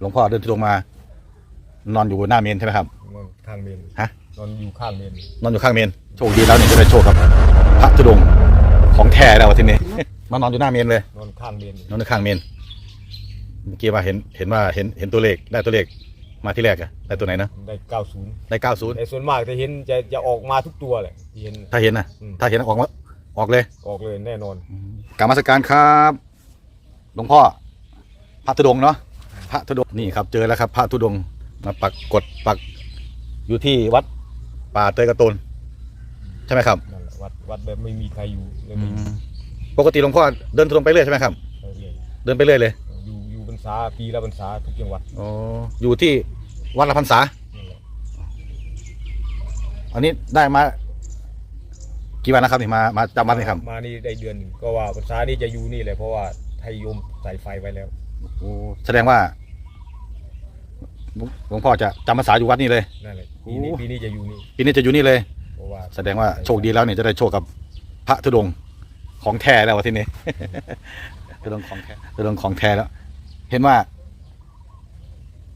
หลวงพ่อเดินทุดงค์มา นอนอยู่หน้าเมนใช่ไหมครับ นอนข้างเมนฮะ นอนอยู่ข้างเมนนอนอยู่ข้างเมนโชคดีแล้วเนี่ยจะได้โชคกับพระธุดงค์ของแท้แล้วทีนี้ มานอนอยู่หน้าเมนเลยนอนข้างเมนนอนอยู่ข้างเมนเมื่อกี้ว่าเห็นเห็นว่าเห็นเห็นตัวเลขได้ตัวเลขมาที่แรกอะได้ตัวไหนนะได้เก้าศูนย์ได้เก้าศูนย์แต่ส่วนมากจะเห็นจะจะออกมาทุกตัวแหละที่เห็น ถ้าเห็นนะอืม ถ้าเห็นออกมาออกเลย ออกเลยแน่นอน กรรมสการครับ หลวงพ่อพระธุดงค์เนาะ พระธุดงค์นี่ครับเจอแล้วครับ พระธุดงค์มาปักกดปักอยู่ที่วัดป่าเตยกระโตนใช่ไหมครับนั่นแหละวัดวัดแบบไม่มีใครอยู่เลยไม่ปกติหลวงพ่อเดินธุดงค์ไปเรื่อยใช่ไหมครับ เออเลยเดินไปเรื่อยเลยอยู่อยู่พรรษาปีละพรรษาทุกจังหวัดอ๋ออยู่ที่วัดละพรรษา นั่นแหละอันนี้ได้มา กี่วันนะครับนี่มามาจำวัดนี่ครับมานี่ได้เดือนหนึ่งก็ว่าพรรษานี่จะอยู่นี่เลยเพราะว่าไทยโยมใส่ไฟไว้แล้ว โอ้แสดงว่า หลวงพ่อจะจำพรรษาอยู่วัดนี่เลย นั่นแหละปีนี้โอ้ ปีนี้จะอยู่นี่ปีนี้จะอยู่นี่เลย เพราะว่าแสดงว่าโชคดีแล้วเนี่ยจะได้โชคกับพระธุดงค์ของแท้แล้ววะทีนี้ ธุดงค์ของแท้ธุดงค์ของแท้แล้ว เห็นว่า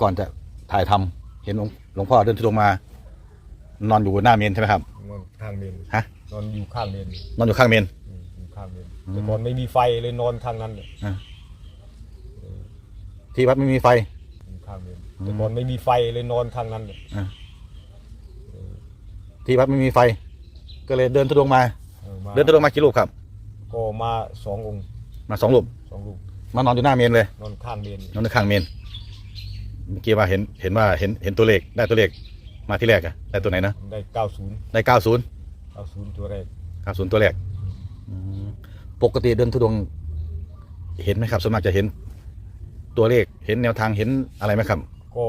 ก่อนจะถ่ายทำเห็นหลวงหลวงพ่อเดินธุดงค์มา นอนอยู่หน้าเมนใช่ไหมครับ นอนข้างเมนฮะ นอนอยู่ข้างเมนนอนอยู่ข้างเมน อืมอยู่ข้างเมนอืมแต่ก่อนไม่มีไฟเลยนอนข้างนั้นเลยที่วัดไม่มีไฟอยู่ ข้างเมนอืมแต่ก่อนไม่มีไฟเลยนอนข้างนั้นเลยที่วัดไม่มีไฟ ก็เลยเดินธุดงค์มาเออมาเดินธุดงค์มากี่รูปครับ ก็มาสององค์มาสองรูปสองลูกมานอนอยู่หน้าเมนเลยนอนข้างเมนนอนอยู่ข้างเมนเมื่อกี้ว่าเห็นเห็นว่าเห็นเห็นตัวเลขได้ตัวเลขมาที่แรกอะได้ตัวไหนนะได้เก้าศูนย์ได้เก้าศูนย์เก้าศูนย์ตัวแรกเก้าศูนย์ตัวแรกอืมปกติเดินทุดงค์เห็นไหมครับส่วนมากจะเห็น ตัวเลขเห็นแนวทางเห็นอะไรไหมครับ ก็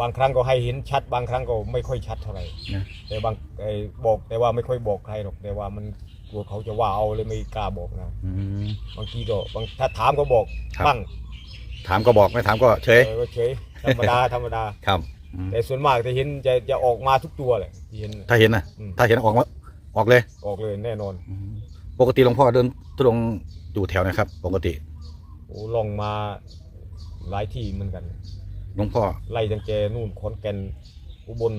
บางครั้งก็ให้เห็นชัด บางครั้งก็ไม่ค่อยชัดเท่าไหร่นะแต่บางไอ้บอกแต่ว่าไม่ค่อยบอกใครหรอกแต่ว่ามันกลัวเขาจะว่าเอาเลยไม่กล้าบอกนะอืมบางทีก็บางถ้าถามก็บอกครับบ้างถามก็บอกไม่ถามก็เฉยเออก็เฉยธรรมดาธรรมดา ครับอืมแต่ส่วนมากจะเห็นจะจะออกมาทุกตัวแหละที่เห็น ถ้าเห็นนะอืม ถ้าเห็นออกมาออกเลยออกเลยแน่นอน อืมปกติหลวงพ่อเดินทุดงค์อยู่แถวนะครับ ปกติโอ้ลองมา หลายที่เหมือนกัน หลวงพ่อ ไล่ตั้งแต่นู่นขอนแก่นอุบล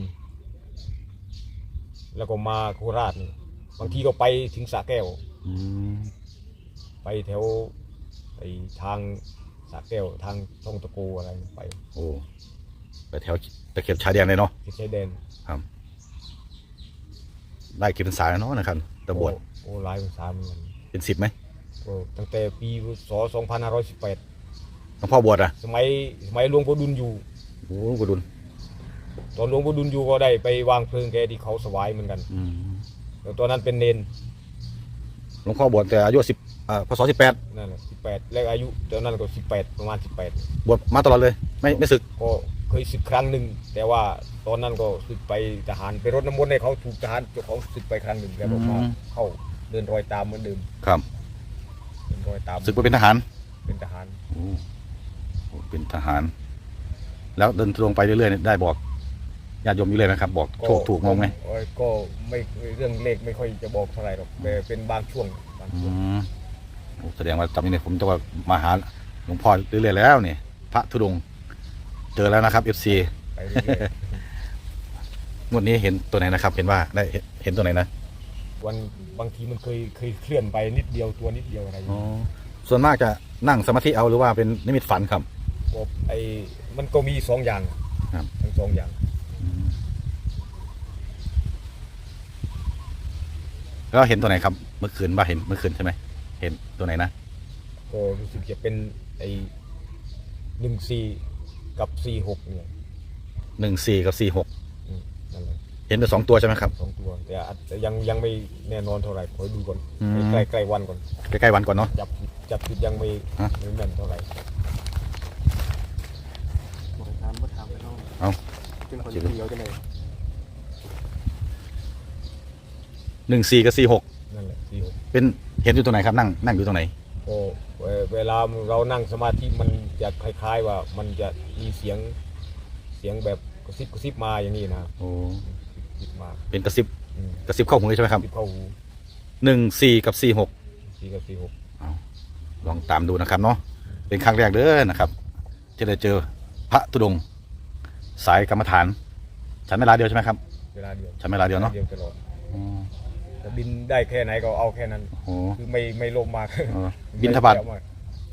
แล้วก็มาโคราชนี่บางทีก็ไปถึงสระแก้ว อืมไปแถวไอ้ทางสระแก้วทางช่องตะโกอะไรไปโอ้ไปแถวตะเข็บชายแดนเลยเนาะที่ชายแดนได้กี่พรรษาแล้วเนาะนะครับตะบวชโอ้โอ้หลายภาษาเหมือนกันเป็นสิบไหม ก็ตั้งแต่ปีศ2518 หลวงพ่อบวชอะสมัยสมัยหลวงพ่อดุลอยู่ โอ้กุดุลตอนหลวงพ่อดุลอยู่ก็ได้ไปวางเพลิงแกที่เขาสวายเหมือนกันอืมแต่ตอนนั้นเป็นเนนหลวงพ่อบวชแต่อายุสิบอ่าพศสิบแปดนั่นแหละ18แล้วอายุตอนนั้นก็18ประมาณ18บวชมาตลอดเลย ไม่ไม่ศึกก็เคยศึกครั้งหนึ่งแต่ว่าตอนนั้นก็ศึกไปทหารไปรดน้ำมนต์ให้เขาถูกทหารเจ้าของศึกไปครั้งหนึ่งแล้วบอกว่าอืมเข้าเดินรอยตามเหมือนเดิมครับเดินรอยตามศึกไปเป็นทหารเป็นทหาร โอ้โห เป็นทหาร แล้วเดินตรงไปเรื่อยๆเนี่ยได้บอกญาติโยมอยู่เลยไหมครับ บอกโชคถูกงงไหมโอ้ยก็ไม่เรื่องเลขไม่ค่อยจะบอกเท่าไหร่หรอกแต่เป็นบางช่วงบางอืช่วงมโอ้แสดงว่าจำนี้เนี่ยผมจะว่ามาหาหลวงพ่อเรื่อยๆแล้วเนี่ยพระธุดงค์เจอแล้วนะครับเอฟซีไปเรื่อยงวดนี้เห็นตัวไหนนะครับ เห็นว่าได้เห็นเห็นตัวไหนนะๆ วันบางทีมันเคยเคยเคลื่อนไปนิดเดียวตัวนิดเดียวอะไรอย่างอ๋อเงี้ยส่วนมากจะนั่งสมาธิเอาหรือว่าเป็นนิมิตฝันครับ ก็ไอ้มันก็มีสองอย่างครับ ทั้งสองอย่าง แล้วเห็นตัวไหนครับ เมื่อคืนว่าเห็นเมื่อคืนใช่ไหมเห็นตัวไหนนะก็รู้สึกจะเป็นไอ้หนึ่งสี่กับสี่หกเนี่ยหนึ่งสี่กับสี่หกอืมนั่นแหละเห็นเป็นสองตัวใช่ไหมครับ สองตัวแต่อาจจะยังยังไม่แน่นอนเท่าไหร่ขอดูก่อนอืม ใกล้ใกล้ๆวันก่อนใกล้ๆวันก่อนเนาะ จับจับจุดยังไม่ฮะ ไม่แม่นเท่าไหร่ บริการบ่ถามไป เนาะเอาเป็นคนเดียวจะเลยหนึ่งสี่กับสี่หกนั่นแหละสี่หกเป็นเห็นอยู่ตรงไหนครับนั่งนั่งอยู่ตรงไหน ก็เอ่อเวลาเรานั่งสมาธิมันจะคล้ายๆว่ามันจะมีเสียงเสียงแบบกระซิบกระซิบมาอย่างนี้นะโอ้กระซิบมาเป็นกระซิบอืมกระซิบเข้าหูเลยใช่ไหมคกรับระซิบเข้าหูหนึ่งสี่กับสี่หกสี่กับสี่หกลองตามดูนะครับเนาะเป็นครั้งแรกเด้อนะครับจะได้เจอพระธุดงค์ สายกรรมฐาน ฉันเวลาเดียวใช่ไหมครับ เวลาเดียวฉันเวลาเดียวเนาะเดียวตลอดอ๋อจะบินได้แค่ไหนก็เอาแค่นั้นโอ้โหคือไม่ไม่ลมมากเออบินทบาทไม่เที่ยวมาก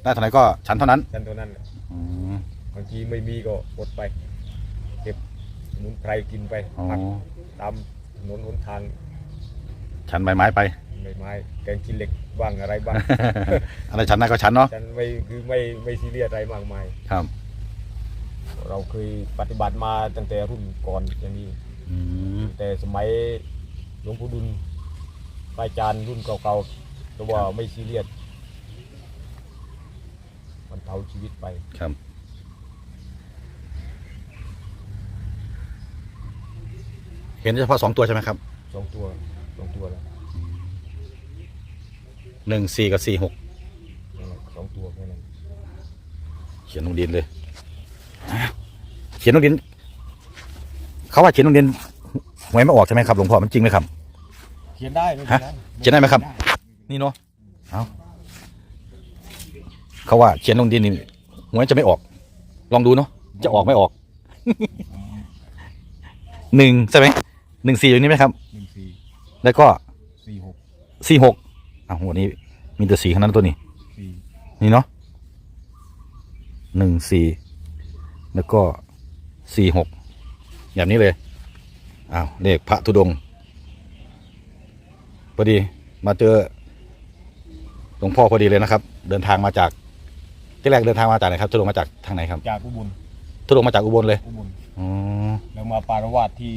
ได้เท่าไหร่ก็ฉันเท่านั้นฉันเท่านั้นแหละอืมบางทีไม่มีก็อดไป เก็บสมุนไพรกินไปอ๋อพักตามถนนหนทางฉันใบไม้ไป ใบไม้แกงขี้เหล็กบ้างอะไรบ้าง อะไรฉันได้ก็ฉันเนาะฉันไม่คือไม่ไม่ซีเรียสอะไรมากมาย ครับ เราเคยปฏิบัติมาตั้งแต่รุ่นก่อนอย่างนี้อืมแต่สมัยหลวงปู่ดุลพระอาจารย์รุ่นเก่าๆก็ว่าไม่ซีเรียสมันเทาชีวิตไป ครับเห็นเฉพาะสองตัวใช่ไหมครับสองตัวสองตัวแล้วหนึ่งสี่กับสี่หกนั่นแหละสองตัวแค่นั้น เขียนลงดินเลยเขียนลงดินเขาว่าเขียนลงดินหวยไม่ออกใช่ไหมครับหลวงพ่อมันจริงไหมครับ เขียนได้ไม่ฮะเขียนได้ไหมครับ นี่เนาะเอาเขาว่าเขียนลงดินนี่หวยจะไม่ออก ลองดูเนาะจะออกไม่ออก หนึ่งใช่ไหมหนึ่งสี่อยู่นี่ไหมครับ หนึ่งสี่แล้วก็สี่หกสี่หกอ้าวหัวนี้ มีแต่สีขนาดนั้นตัวนี้ สี่นี่เนาะหนึ่งสี่แล้วก็ สี่หกแบบนี้เลยอ้าวเลขพระธุดงค์พอดีมาเจอหลวงพ่อพอดีเลยนะครับ เดินทางมาจากที่แรกเดินทางมาจากไหนครับธุดงค์มาจากทางไหนครับจากอุบลธุดงค์มาจากอุบลเลยอุบลอ๋อแล้วมาปารวาสที่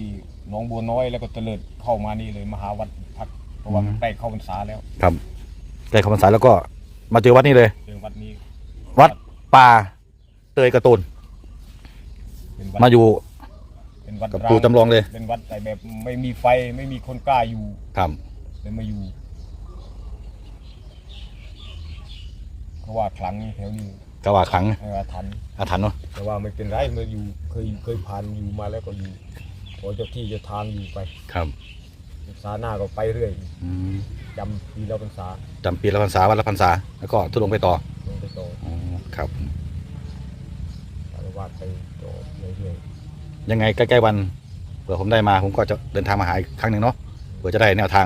หนองบัวน้อยแล้วก็เตลิดเข้ามานี่เลยมาหาวัดพักเพราะว่ามันใกล้เข้าพรรษาแล้ว ครับได้คำพรรษาแล้วก็มาเจอวัดนี้เลยเจอวัดนี้ วัดป่าเตยกระตูน เป็นวัดมาอยู่ เป็นวัดกับร้างปู่จำลองเลย เป็นวัดแต่แบบไม่มีไฟไม่มีคนกล้าอยู่ครับเลยมาอยู่เขาว่าครั้งแถวนี้กว่าครั้งให้ว่าทัน อาถรรพ์เนาะแต่ว่าไม่เป็นไรมาอยู่เคยเคยผ่านอยู่มาแล้วก็อยู่ขอเจ้าที่เจ้าทางอยู่ไปครับพรรษาหน้าก็ไปเรื่อยอืมจำปีละพรรษาจำปีละพรรษาวันละพรรษา แล้วก็ทุดงค์ไปต่อลงไปต่ออ๋อครับปาร วาสไปต่อเรื่อยยังไงใกล้ๆวันเผื่อผมได้มาผมก็จะเดินทางมาหาอีกครั้งหนึ่งเนาะเผื่อจะได้แนวทาง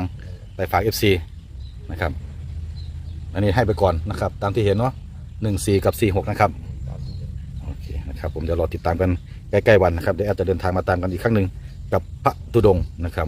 ไปฝาก FC นะครับ อันนี้ให้ไปก่อนนะครับ ตามที่เห็นเนาะหนึ่งสี่กับสี่หกนะครับๆตามที่เห็นโอเคนะครับผมจะรอติดตามกันใกล้ๆวันนะครับเดี๋ยวอาจจะเดินทางมาตามกันอีกครั้งหนึ่งกับพระตุดงค์นะครับ